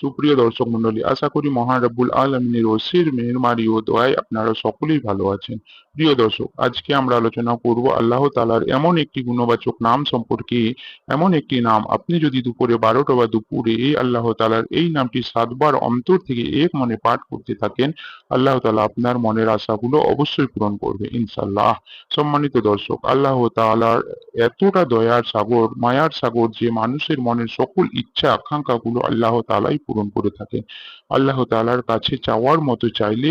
সুপ্রিয় দর্শক মন্ডলী, আশা করি মহান রব্বুল আলমিনের ওসির মেহরমারি ও দোয়ায় আপনারা সকলেই ভালো আছেন। প্রিয় দর্শক, আজকে আমরা আলোচনা করব আল্লাহ তালার এমন একটি গুণবাচক নাম সম্পর্কে। এমন একটি নাম, আপনি যদি দুপুরে বারোটা বা দুপুরে এই আল্লাহ তালার এই নামটি সাতবার অন্তর থেকে এক মনে পাঠ করতে থাকেন, আল্লাহ তালা আপনার মনের আশাগুলো অবশ্যই পূরণ করবে ইনশাল্লাহ সম্মানিত দর্শক, আল্লাহ তালার এতটা দয়ার সাগর, মায়ার সাগর, যে মানুষের মনের সকল ইচ্ছা, আকাঙ্ক্ষাগুলো আল্লাহ তালাই পূরণ করে থাকেন। আল্লাহ তালার কাছে চাওয়ার মতো চাইলে,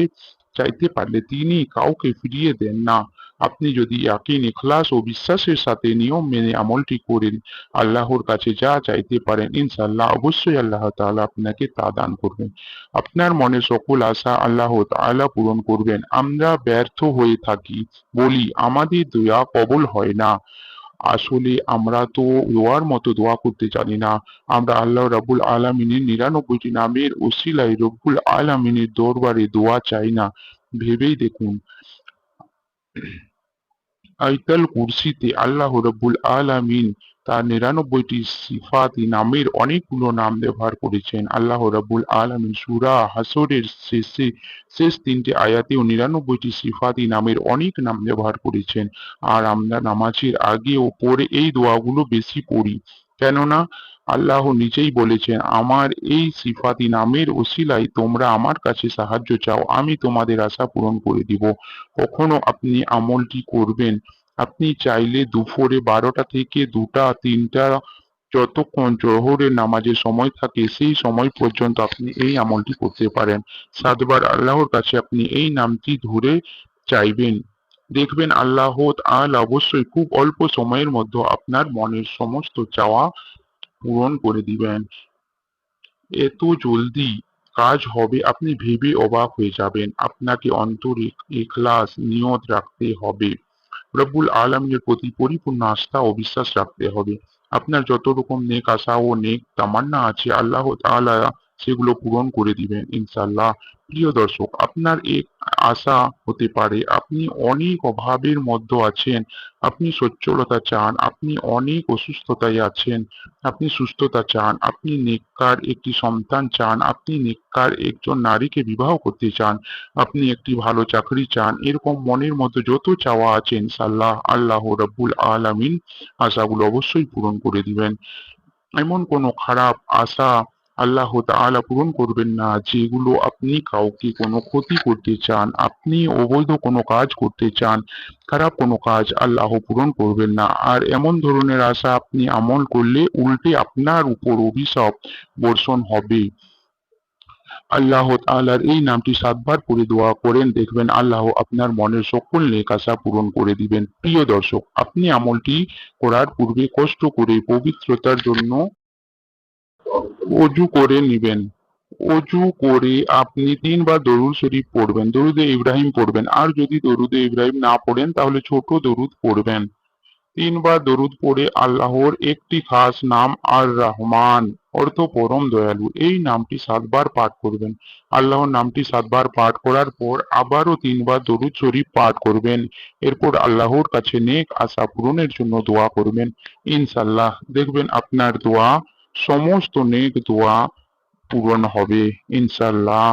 চাইতে পারলে তিনি কাউকে ফিরিয়ে দেন না। আপনি যদি ইয়াকিন, ইখলাস ও বিশ্বাসের সাথে নিয়ম মেনে আমলটি করেন, আল্লাহর কাছে যা চাইতে পারেন ইনশাল্লাহ অবশ্যই আল্লাহ তাআলা আপনাকে তা দান করবেন। আপনার মনে সকল আশা আল্লাহ তাআলা পূরণ করবেন। আমরা ব্যর্থ হয়ে থাকি, বলি, আমাদের দয়া কবল হয় না। আসলে আমরা তো দোয়ার মতো দোয়া করতে জানি না। আমরা আল্লাহ রাবুল আলমিনের নিরানব্বইটি নামের ওসিলাই রব্বুল আলমিনের দরবারে দোয়া চাই না। ভেবেই দেখুন। আইতাল কুরসিতে আল্লাহ রব্বুল আলামিন তার নিরানব্বইটি সিফাতি নামের অনেকগুলো নাম ব্যবহার করেছেন। আল্লাহ রব্বুল আলমিন সুরা হাসরের শেষে, শেষ তিনটে আয়াতেও নিরানব্বইটি সিফাতি নামের অনেক নাম ব্যবহার করেছেন। আর আমরা নামাজের আগে ও পরে এই দোয়াগুলো বেশি পড়ি। কেননা আল্লাহ নিজেই বলেছেন, আমার এই সিফাতি নামের ওসিলাই তোমরা আমার কাছে সাহায্য চাও, আমি তোমাদের আশা পূরণ করে দিব। কখনো আপনি আমলটি করবেন আপনি চাইলে দুপুরে বারোটা থেকে দুটা, তিনটা যতক্ষণ জোহরের নামাজের সময় থাকে সেই সময় পর্যন্ত আপনি এই আমলটি করতে পারেন। সাতবার আল্লাহর কাছে আপনি এই নামটি ধরে চাইবেন। দেখবেন আল্লাহ আল অবশ্যই খুব অল্প সময়ের মধ্যে আপনার মনের সমস্ত চাওয়া পূরণ করে দিবেন। এত জলদি কাজ হবে, আপনি ভেবে অবাক হয়ে যাবেন। আপনাকে অন্তরে এখলাস, নিয়ত রাখতে হবে। রব্বুল আলমিনের প্রতি পরিপূর্ণ আস্থা ও বিশ্বাস রাখতে হবে। আপনার যত রকম নেক আশা ও নেক তামান্না আছে, আল্লাহ তাআলা সেগুলো পূরণ করে দিবেন ইনশাল্লাহ প্রিয় দর্শক, আপনার এক আশা হতে পারে আপনি অনেক অভাবের মধ্যে আছেন, আপনি সচ্ছলতা চান, আপনি অনেক অসুস্থতায় আছেন, আপনি সুস্থতা চান, আপনি নেককার একটি সন্তান চান, আপনি নেককার একজন নারীকে বিবাহ করতে চান, আপনি একটি ভালো চাকরি চান, এরকম মনের মধ্যে যত চাওয়া আছেন সাল্লাহ আল্লাহ রব্বুল আলামিন আশাগুলো অবশ্যই পূরণ করে দিবেন। এমন কোনো খারাপ আশা আল্লাহ তাআলা পূরণ করবেন না। যেগুলো আপনি কাউকে কোনো ক্ষতি করতে চান, আপনি অবৈধ কোনো কাজ করতে চান, খারাপ কোনো কাজ আল্লাহ পূরণ করবেন না। আর এমন ধরনের আশা আপনি আমল করলে উল্টে আপনার উপর অভিশাপ বর্ষণ হবে। আল্লাহ তাআলার এই নামটি সাতবার করে দোয়া করেন। দেখবেন আল্লাহ আপনার মনের সকল নেক আশা পূরণ করে দিবেন। প্রিয় দর্শক, আপনি আমলটি করার পূর্বে কষ্ট করে পবিত্রতার জন্য অজু করে নিবেন। অজু করে আপনি তিনবার দরুদ শরীফ পড়বেন। দরুদে ইব্রাহিম পড়বেন। আর যদি দরুদে ইব্রাহিম না পড়েন, তাহলে ছোট দরুদ পড়বেন। তিনবার দরুদ পড়ে আল্লাহর একটি খাস নাম আর রহমান অর্থ পরম দয়ালু। এই নামটি সাতবার পাঠ করবেন। আল্লাহর নামটি সাতবার পাঠ করার পর আবারও তিনবার দরুদ শরীফ পাঠ করবেন। এরপর আল্লাহর কাছে নেক আশা পূরণের জন্য দোয়া করবেন। ইনশাল্লাহ দেখবেন আপনার দোয়া সমস্ত নেক দোয়া পূরণ হবে ইনশাল্লাহ